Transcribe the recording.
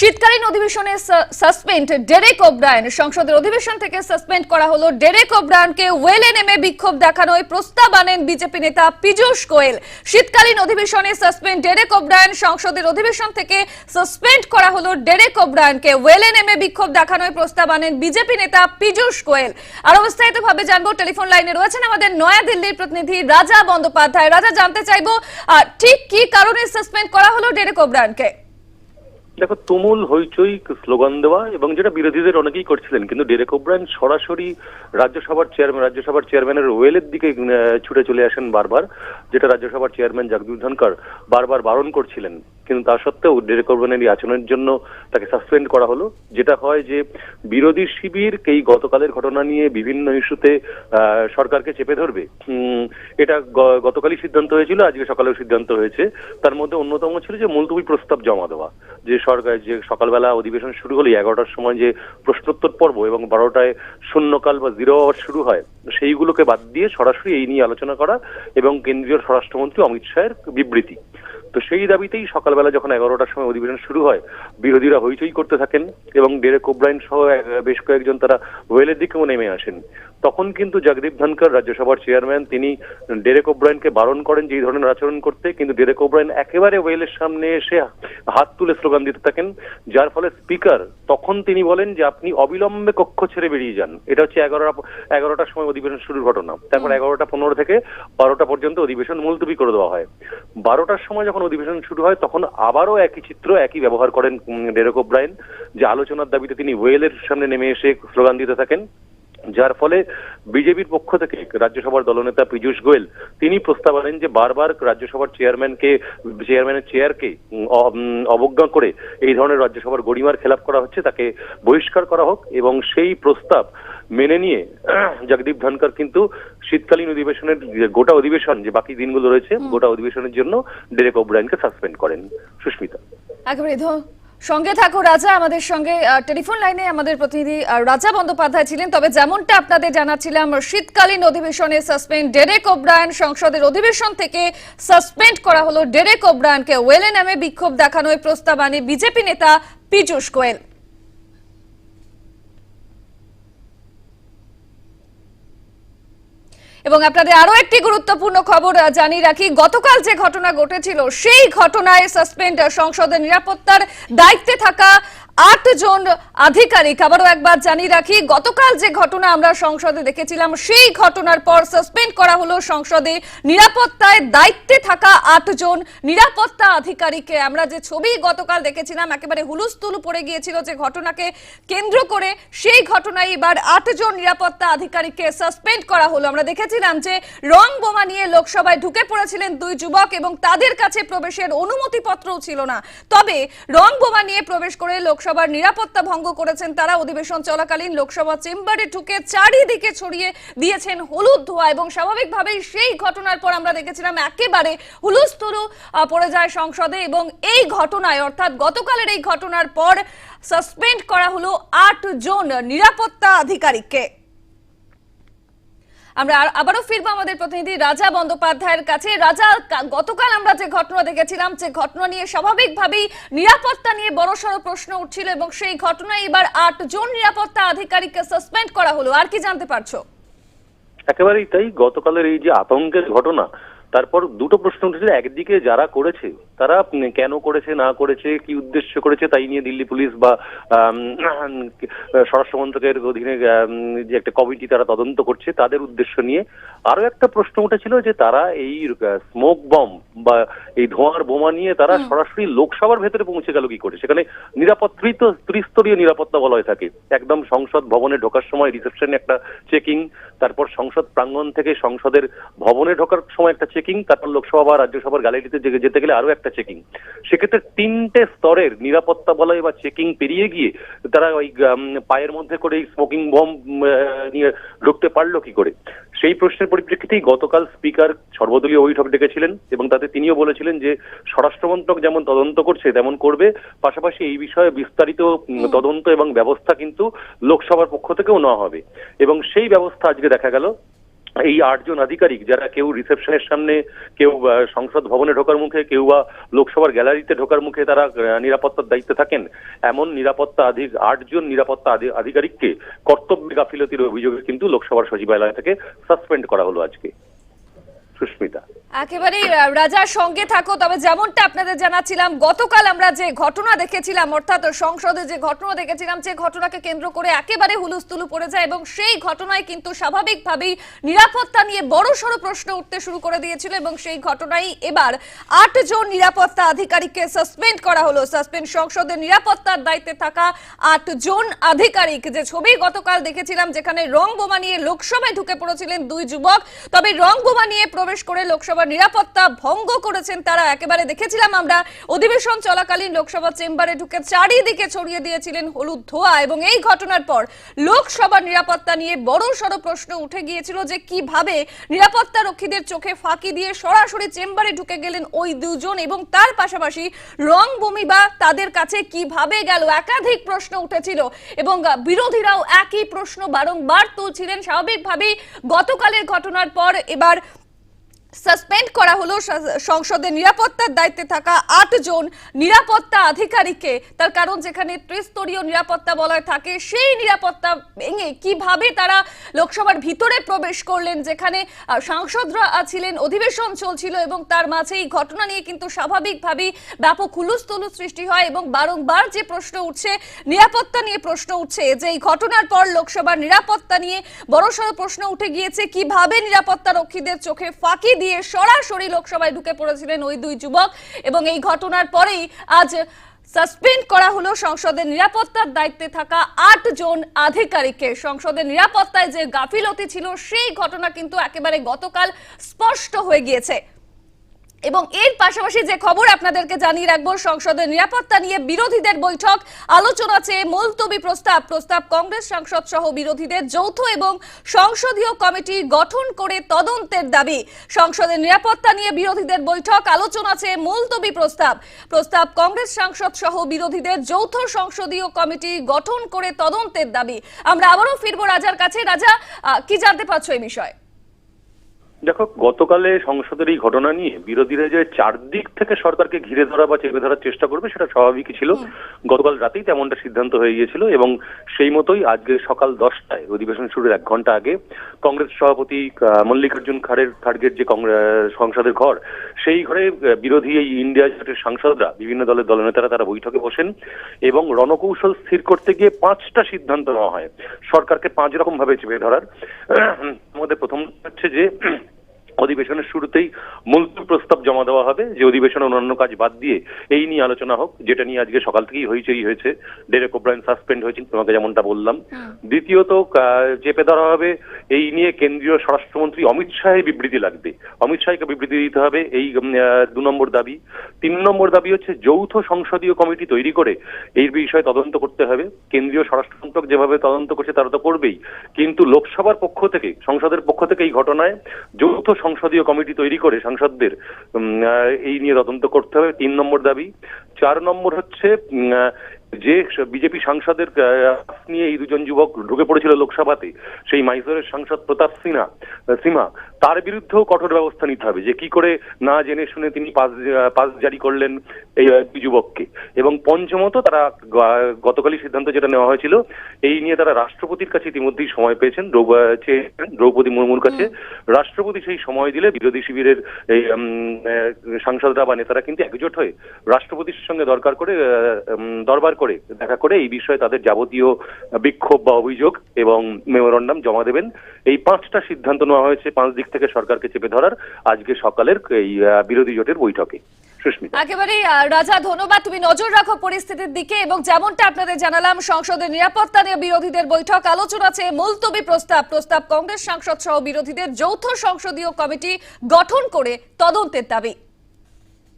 শীতকালীন অধিবেশনে suspend Derek O'Brien সংসদের অধিবেশন থেকে সাসপেন্ড করা হলো ডেরেক ওব্রায়নকে ওয়েলে নেমে বিক্ষোভ দেখানোয় প্রস্তাব আনেন বিজেপি নেতা পীযূষ গোয়েল। শীতকালীন অধিবেশনে সাসপেন্ড ডেরেক ওব্রায়ন সংসদের অধিবেশন থেকে সাসপেন্ড করা হলো ডেরেক ওব্রায়নকে ওয়েলে নেমে বিক্ষোভ দেখানোয় প্রস্তাব আনেন বিজেপি নেতা পীযূষ গোয়েল। আরও বিস্তারিত জানব, টেলিফোন লাইনে রয়েছেন আমাদের নয়াদিল্লির প্রতিনিধি রাজা বন্দ্যোপাধ্যায়। রাজা, জানতে চাইব ঠিক কি কারণে সাসপেন্ড করা হলো ডেরেক ওব্রায়নকে দেখো, তুমুল হইচই স্লোগান দেওয়া এবং যেটা বিরোধীদের অনেকেই করছিলেন, কিন্তু ডেরেক ওব্রায়ন সরাসরি রাজ্যসভার চেয়ারম্যান, রাজ্যসভার চেয়ারম্যানের ওয়েলের দিকে ছুটে চলে আসেন বারবার, যেটা রাজ্যসভার চেয়ারম্যান জগদীপ ধনকর বারবার বারণ করছিলেন। কিন্তু তা সত্ত্বেও ডেরেক ওব্রায়নের এই আচরণের জন্য তাকে সাসপেন্ড করা হলো। যেটা হয় যে, বিরোধী শিবির এই গতকালের ঘটনা নিয়ে বিভিন্ন ইস্যুতে সরকারকে চেপে ধরবে। এটা গতকালই সিদ্ধান্ত হয়েছিল, আজকে সকালেও সিদ্ধান্ত হয়েছে। তার মধ্যে অন্যতম ছিল যে, মুলতবি প্রস্তাব জমা দেওয়া। যে সরকার যে সকালবেলা অধিবেশন শুরু হলে এগারোটার সময় যে প্রশ্নোত্তর পর্ব এবং বারোটায় শূন্যকাল বা জিরো আওয়ার শুরু হয়, সেইগুলোকে বাদ দিয়ে সরাসরি এই নিয়ে আলোচনা করা এবং কেন্দ্রীয় স্বরাষ্ট্রমন্ত্রী অমিত শাহের বিবৃতি। তো সেই দাবিতেই সকালবেলা যখন এগারোটার সময় অধিবেশন শুরু হয়, বিরোধীরা হইচই করতে থাকেন এবং ডেরেক ওব্রায়ন সহ বেশ কয়েকজন তারা ওয়েলের দিকেও নেমে আসেন। তখন কিন্তু জগদীপ ধনকর রাজ্যসভার চেয়ারম্যান তিনি ডেরেক ওব্রায়নকে বারণ করেন যে এই ধরনের আচরণ করতে কিন্তু ডেরেক ওব্রায়ন একেবারে ওয়েলের সামনে এসে হাত তুলে স্লোগান দিতে থাকেন যার ফলে স্পিকার তখন তিনি বলেন যে আপনি অবিলম্বে কক্ষ ছেড়ে বেরিয়ে যান। এটা হচ্ছে এগারোটা এগারোটার সময় অধিবেশন শুরুর ঘটনা। তারপর এগারোটা পনেরো থেকে বারোটা পর্যন্ত অধিবেশন মুলতবি করে দেওয়া হয়। বারোটার সময় যখন অধিবেশন শুরু হয় তখন আবারও একই চিত্র একই ব্যবহার করেন ডেরেক ওব্রায়ন যে আলোচনার দাবিতে তিনি ওয়েলের সামনে নেমে এসে স্লোগান দিতে থাকেন। যার ফলে বিজেপির পক্ষ থেকে রাজ্যসভার দলনেতা পীযূষ গোয়েল তিনি প্রস্তাব আনেন যে বারবার রাজ্যসভার চেয়ারম্যানকে চেয়ারম্যানের চেয়ারকে অবজ্ঞা করে এই ধরনের রাজ্যসভার গরিমার খেলাপ করা হচ্ছে তাকে বহিষ্কার করা হোক এবং সেই প্রস্তাব মেনে নিয়ে জগদীপ ধনকর কিন্তু শীতকালীন অধিবেশনের গোটা অধিবেশন যে বাকি দিনগুলো রয়েছে গোটা অধিবেশনের জন্য ডেরেক ওব্রায়নকে সাসপেন্ড করেন। সুস্মিতা। একেবারে সঙ্গে থাকো রাজা, আমাদের সঙ্গে টেলিফোন লাইনে আমাদের প্রতিনিধি রাজা বন্দ্যোপাধ্যায় ছিলেন। তবে যেমনটা আপনাদের জানাচ্ছিলাম, শীতকালীন অধিবেশনে সাসপেন্ড ডেরেক ওব্রায়ন, সংসদের অধিবেশন থেকে সাসপেন্ড করা হলো ডেরেক ওব্রায়নকে। ওয়েলে নামে বিক্ষোভ দেখানোয় প্রস্তাব আনে বিজেপি নেতা পীযূষ গোয়েল। এবং আপনাদের আরও একটি গুরুত্বপূর্ণ খবর জানিয়ে রাখি, গতকাল যে ঘটনা ঘটেছিল, সেই ঘটনায় সাসপেন্ড সংসদের নিরাপত্তার দায়িত্বে থাকা আট জন আধিকারিক। আবারও একবার জানিয়ে রাখি, গতকাল যে ঘটনা আমরা সংসদে দেখেছিলাম, সেই ঘটনার পর সাসপেন্ড করা হলো সংসদে নিরাপত্তায় দায়িত্বে থাকা আট জন নিরাপত্তা আধিকারিককে। আমরা যে ছবি গতকাল দেখেছিলাম, একেবারে হুলুস্থুলু পড়ে গিয়েছিল যে ঘটনাকে কেন্দ্র করে, সেই ঘটনায় এবার আট জন নিরাপত্তা আধিকারিককে সাসপেন্ড করা হলো। আমরা দেখেছিলাম যে রং বোমা নিয়ে লোকসভায় ঢুকে পড়েছিলেন দুই যুবক এবং তাদের কাছে প্রবেশের অনুমতিপত্রও ছিল না। তবে রং বোমা নিয়ে প্রবেশ করে লোকসভার নিরাপত্তা ভঙ্গ করেছেন তারা। অধিবেশন চলাকালীন লোকসভা চেম্বারে ঢুকে চারিদিকে ছড়িয়ে দিয়েছেন হলুদ ধোয়া এবং স্বাভাবিকভাবেই সেই ঘটনার পর আমরা দেখেছিলাম একেবারে হুলুস্থুলু পড়ে যায় সংসদে এবং এই ঘটনায় অর্থাৎ গতকালের এই ঘটনার পর সাসপেন্ড করা হলো আট জন নিরাপত্তা আধিকারিককে। আমরা আবারও ফিরবো আমাদের প্রতিনিধি রাজা বন্দ্যোপাধ্যায়ের কাছে। রাজা গতকাল আমরা যে ঘটনা দেখেছিলাম, যে ঘটনা নিয়ে স্বাভাবিকভাবেই নিরাপত্তা নিয়ে বড়সড় প্রশ্ন উঠছিল এবং সেই ঘটনায় এবার আট জন নিরাপত্তা আধিকারিককে সাসপেন্ড করা হলো। আর কি জানতে পারছ? একেবারেই তাই। গতকালের এই যে আতঙ্কের ঘটনা, তারপর দুটো প্রশ্ন উঠেছিল। একদিকে যারা করেছে তারা কেন করেছে না করেছে কি উদ্দেশ্য করেছে তাই নিয়ে দিল্লি পুলিশ বা স্বরাষ্ট্র মন্ত্রকের অধীনে যে একটা কমিটি তারা তদন্ত করছে তাদের উদ্দেশ্য নিয়ে আরও একটা প্রশ্ন উঠেছিল যে তারা এই স্মোক বম বা এই ধোঁয়ার বোমা নিয়ে তারা সরাসরি লোকসভার ভেতরে পৌঁছে গেল কি করে? সেখানে নিরাপত্রিত ত্রিস্তরীয় নিরাপত্তা বলয় থাকে। একদম সংসদ ভবনে ঢোকার সময় রিসেপশনে একটা চেকিং তারপর সংসদ প্রাঙ্গণ থেকে সংসদের ভবনে ঢোকার সময় একটা চেকিং তারপর লোকসভা বা রাজ্যসভার গ্যালারিতে যেতে গেলে আরও একটা চেকিং সেক্ষেত্রে তিনটে স্তরের নিরাপত্তা বলয় বা চেকিং পেরিয়ে গিয়ে তারা ওই পায়ের মধ্যে করে স্মোকিং বম নিয়ে ঢুকতে পারল কি করে? সেই প্রশ্নের পরিপ্রেক্ষিতেই গতকাল স্পিকার সর্বদলীয় বৈঠক ডেকেছিলেন এবং তাতে তিনিও বলেছিলেন যে স্বরাষ্ট্রমন্ত্রক যেমন তদন্ত করছে তেমন করবে। পাশাপাশি এই বিষয়ে বিস্তারিত তদন্ত এবং ব্যবস্থা কিন্তু লোকসভার পক্ষ থেকেও নেওয়া হবে। এবং সেই ব্যবস্থা আজকে দেখা গেল। এই আটজন আধিকারিক যারা কেউ রিসেপশনের সামনে, কেউ সংসদ ভবনে ঢোকার মুখে, কেউ বা লোকসভার গ্যালারিতে ঢোকার মুখে তারা নিরাপত্তার দায়িত্বে থাকেন, এমন নিরাপত্তা আধিক, আটজন নিরাপত্তা আধিকারিককে কর্তব্যে গাফিলতির অভিযোগে কিন্তু লোকসভার সচিবালয় থেকে সাসপেন্ড করা হলো আজকে। সুস্মিতা। করে যায় কিন্তু বড় উঠতে শুরু করে দিয়েছিল এবং সেই ঘটনায় এবার আটজন নিরাপত্তা আধিকারিককে সাসপেন্ড করা হলো। সাসপেন্ড সংসদের নিরাপত্তার দায়িত্বে থাকা আটজন আধিকারিক। যে ছবি গতকাল দেখেছিলাম, যেখানে রং বোমা নিয়ে লোকসভায় ঢুকে পড়েছিলেন দুই যুবক। তবে রং বোমা নিয়ে প্রবেশ করে লোকসভার নিরাপত্তা ভঙ্গ করেছেন তারা। একেবারে দেখেছিলাম আমরা, অধিবেশন চলাকালীন লোকসভা চেম্বারে ঢুকে চারিদিকে ছড়িয়ে দিয়েছিলেন হলুদ ধোয়া এবং এই ঘটনার পর লোকসভার নিরাপত্তা নিয়ে বড় সড় প্রশ্ন উঠে গিয়েছিল যে কীভাবে নিরাপত্তা রক্ষীদের চোখে ফাঁকি দিয়ে সরাসরি চেম্বারে ঢুকে গেলেন ওই দুজন এবং তার পাশাপাশি রং বমি বা তাদের কাছে কীভাবে গেল একাধিক প্রশ্ন উঠেছিল এবং বিরোধীরাও একই প্রশ্ন বারংবার তুলছিলেন। স্বাভাবিকভাবেই গতকালের ঘটনার পর এবার সাসপেন্ড করা হলো সংসদের নিরাপত্তার দায়িত্বে থাকা আটজন নিরাপত্তা আধিকারিককে। তার কারণ যেখানে ত্রিস্তরীয় নিরাপত্তা বলয় থাকে, সেই নিরাপত্তা ভেঙে কীভাবে তারা লোকসভার ভিতরে প্রবেশ করলেন, যেখানে সাংসদরা ছিলেন, অধিবেশন চলছিল এবং তার মাঝে এই ঘটনা নিয়ে কিন্তু স্বাভাবিকভাবেই ব্যাপক হুলুস্থুলু সৃষ্টি হয় এবং বারংবার যে প্রশ্ন উঠছে, নিরাপত্তা নিয়ে প্রশ্ন উঠছে, যে এই ঘটনার পর লোকসভার নিরাপত্তা নিয়ে বড়সড় প্রশ্ন উঠে গিয়েছে, কীভাবে নিরাপত্তা রক্ষীদের চোখে ফাঁকি দিয়ে সরাসরি লোকসভায় ঢুকে পড়েছিলেন ওই দুই যুবক এবং এই ঘটনার পরেই আজ সাসপেন্ড করা হলো সংসদের নিরাপত্তার দায়িত্বে থাকা আট জন আধিকারিককে। সংসদের নিরাপত্তায় যে গাফিলতি ছিল, সেই ঘটনা কিন্তু একেবারে গতকাল স্পষ্ট হয়ে গিয়েছে। এবং এর পাশাপাশি যে খবর আপনাদেরকে জানিয়ে রাখব, সংসদের নিরাপত্তা নিয়ে বিরোধীদের বৈঠক। আলোচনা চেয়ে মুলতবি প্রস্তাব প্রস্তাব কংগ্রেস সাংসদ সহ বিরোধীদের যৌথ এবং সংসদীয় কমিটি গঠন করে তদন্তের দাবি। সংসদের নিরাপত্তা নিয়ে বিরোধীদের বৈঠক, আলোচনা চেয়ে মুলতবি প্রস্তাব। প্রস্তাব কংগ্রেস সাংসদ সহ বিরোধীদের যৌথ সংসদীয় কমিটি গঠন করে তদন্তের দাবি। আমরা আবারও ফিরবো রাজার কাছে। রাজা কি জানতে পারছ এই বিষয়ে? দেখো গতকালে সংসদের এই ঘটনা নিয়ে বিরোধীরা যে চারদিক থেকে সরকারকে ঘিরে ধরা বা চেপে ধরার চেষ্টা করবে সেটা স্বাভাবিকই ছিল। গতকাল রাতেই তেমনটা সিদ্ধান্ত হয়ে গিয়েছিল এবং সেই মতোই আজকে সকাল দশটায় অধিবেশন শুরুর এক ঘণ্টা আগে কংগ্রেস সভাপতি মল্লিকার্জুন খাড়ের খাড়গের যে কংগ্রেস সংসদের ঘর সেই ঘরে বিরোধী এই ইন্ডিয়া জোটের সাংসদরা বিভিন্ন দলের দলনেতারা তারা বৈঠকে বসেন এবং রণকৌশল স্থির করতে গিয়ে পাঁচটা সিদ্ধান্ত নেওয়া হয়। সরকারকে পাঁচ রকম ভাবে চেপে ধরার। মধ্যে প্রথম হচ্ছে যে অধিবেশনের শুরুতেই মূলতী প্রস্তাব জমা দেওয়া হবে যে অধিবেশনে অন্যান্য কাজ বাদ দিয়ে এই নিয়ে আলোচনা হোক যেটা নিয়ে আজকে সকাল থেকেই হইচই হয়েছে। ডেরেক ওব্রায়ন সাসপেন্ড হয়েছেন তোমাকে যেমনটা বললাম। দ্বিতীয়ত চেপে ধরা হবে এই নিয়ে কেন্দ্রীয় স্বরাষ্ট্রমন্ত্রী অমিত শাহের বিবৃতি লাগবে। অমিত শাহকে বিবৃতি দিতে হবে এই দু নম্বর দাবি। তিন নম্বর দাবি হচ্ছে যৌথ সংসদীয় কমিটি তৈরি করে এই বিষয়ে তদন্ত করতে হবে। কেন্দ্রীয় স্বরাষ্ট্রমন্ত্রক যেভাবে তদন্ত করছে তারা তো করবেই। কিন্তু লোকসভার পক্ষ থেকে সংসদের পক্ষ থেকে এই ঘটনায় যৌথ সংসদীয় কমিটি তৈরি করে সাংসদদের এই নিয়ে তদন্ত করতে হবে। তিন নম্বর দাবি। চার নম্বর হচ্ছে যে বিজেপি সাংসদের নিয়ে এই দুজন যুবক ঢুকে পড়েছিল লোকসভাতে সেই মাইসোরের সাংসদ প্রতাপ সিনহা সিমা তার বিরুদ্ধেও কঠোর ব্যবস্থা নিতে হবে যে কি করে না জেনে শুনে তিনি পাস পাস জারি করলেন এই দুই যুবককে। এবং পঞ্চমত তারা গতকালই সিদ্ধান্ত যেটা নেওয়া হয়েছিল এই নিয়ে তারা রাষ্ট্রপতির কাছে ইতিমধ্যেই সময় পেয়েছেন দ্রৌপদী মুর্মুর কাছে। রাষ্ট্রপতি সেই সময় দিলে বিরোধী শিবিরের এই সাংসদরা বা নেতারা কিন্তু একজোট হয়ে রাষ্ট্রপতির সঙ্গে দরকার করে দরবার করে, দেখা করে এই বিষয়ে তাদের যাবতীয় বিক্ষোভ বা অভিযোগ এবং মেমোরান্ডাম জমা দেবেন। এই পাঁচটা সিদ্ধান্ত নেওয়া হয়েছে, পাঁচ দিক থেকে সরকারকে চেপে ধরার আজকে সকালের এই বিরোধী জোটের বৈঠকে। একেবারেই রাজা, ধন্যবাদ। তুমি নজর রাখো পরিস্থিতির দিকে এবং যেমনটা আপনাদের জানালাম, সংসদের নিরাপত্তা নিয়ে বিরোধীদের বৈঠক, আলোচনা আছে মুলতবি প্রস্তাব প্রস্তাব কংগ্রেস সাংসদ সহ বিরোধীদের যৌথ সংসদীয় কমিটি গঠন করে তদন্তের দাবি।